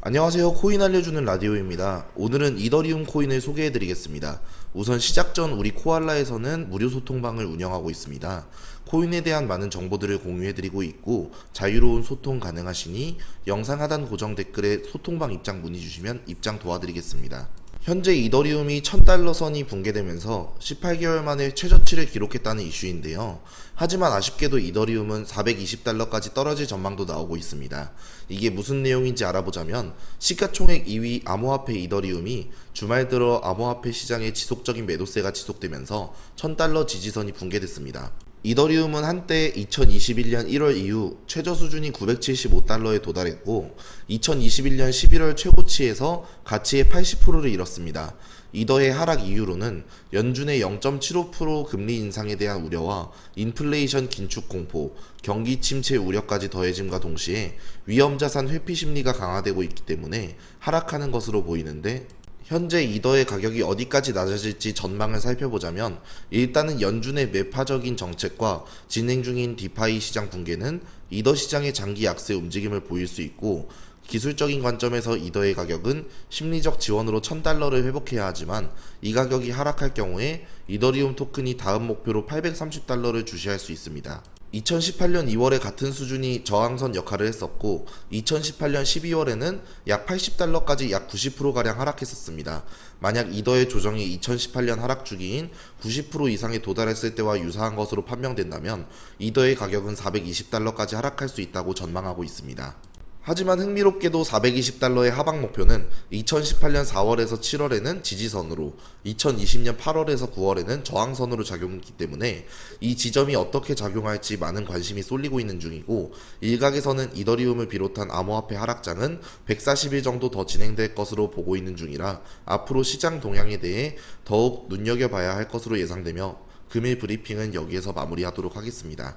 안녕하세요. 코인 알려주는 라디오입니다. 오늘은 이더리움 코인을 소개해 드리겠습니다. 우선 시작 전 우리 코알라에서는 무료 소통방을 운영하고 있습니다. 코인에 대한 많은 정보들을 공유해 드리고 있고 자유로운 소통 가능하시니 영상 하단 고정 댓글에 소통방 입장 문의 주시면 입장 도와드리겠습니다. 현재 이더리움이 1000달러 선이 붕괴되면서 18개월 만에 최저치를 기록했다는 이슈인데요. 하지만 아쉽게도 이더리움은 420달러까지 떨어질 전망도 나오고 있습니다. 이게 무슨 내용인지 알아보자면 시가총액 2위 암호화폐 이더리움이 주말 들어 암호화폐 시장에 지속적인 매도세가 지속되면서 1000달러 지지선이 붕괴됐습니다. 이더리움은 한때 2021년 1월 이후 최저 수준이 975달러에 도달했고 2021년 11월 최고치에서 가치의 80%를 잃었습니다. 이더의 하락 이유로는 연준의 0.75% 금리 인상에 대한 우려와 인플레이션 긴축 공포, 경기 침체 우려까지 더해짐과 동시에 위험 자산 회피 심리가 강화되고 있기 때문에 하락하는 것으로 보이는데 현재 이더의 가격이 어디까지 낮아질지 전망을 살펴보자면 일단은 연준의 매파적인 정책과 진행 중인 디파이 시장 붕괴는 이더 시장의 장기 약세 움직임을 보일 수 있고 기술적인 관점에서 이더의 가격은 심리적 지원으로 1000달러를 회복해야 하지만 이 가격이 하락할 경우에 이더리움 토큰이 다음 목표로 830달러를 주시할 수 있습니다. 2018년 2월에 같은 수준이 저항선 역할을 했었고 2018년 12월에는 약 80달러까지 약 90%가량 하락했었습니다. 만약 이더의 조정이 2018년 하락 주기인 90% 이상에 도달했을 때와 유사한 것으로 판명된다면 이더의 가격은 420달러까지 하락할 수 있다고 전망하고 있습니다. 하지만 흥미롭게도 420달러의 하방 목표는 2018년 4월에서 7월에는 지지선으로 2020년 8월에서 9월에는 저항선으로 작용했기 때문에 이 지점이 어떻게 작용할지 많은 관심이 쏠리고 있는 중이고 일각에서는 이더리움을 비롯한 암호화폐 하락장은 140일 정도 더 진행될 것으로 보고 있는 중이라 앞으로 시장 동향에 대해 더욱 눈여겨봐야 할 것으로 예상되며 금일 브리핑은 여기에서 마무리하도록 하겠습니다.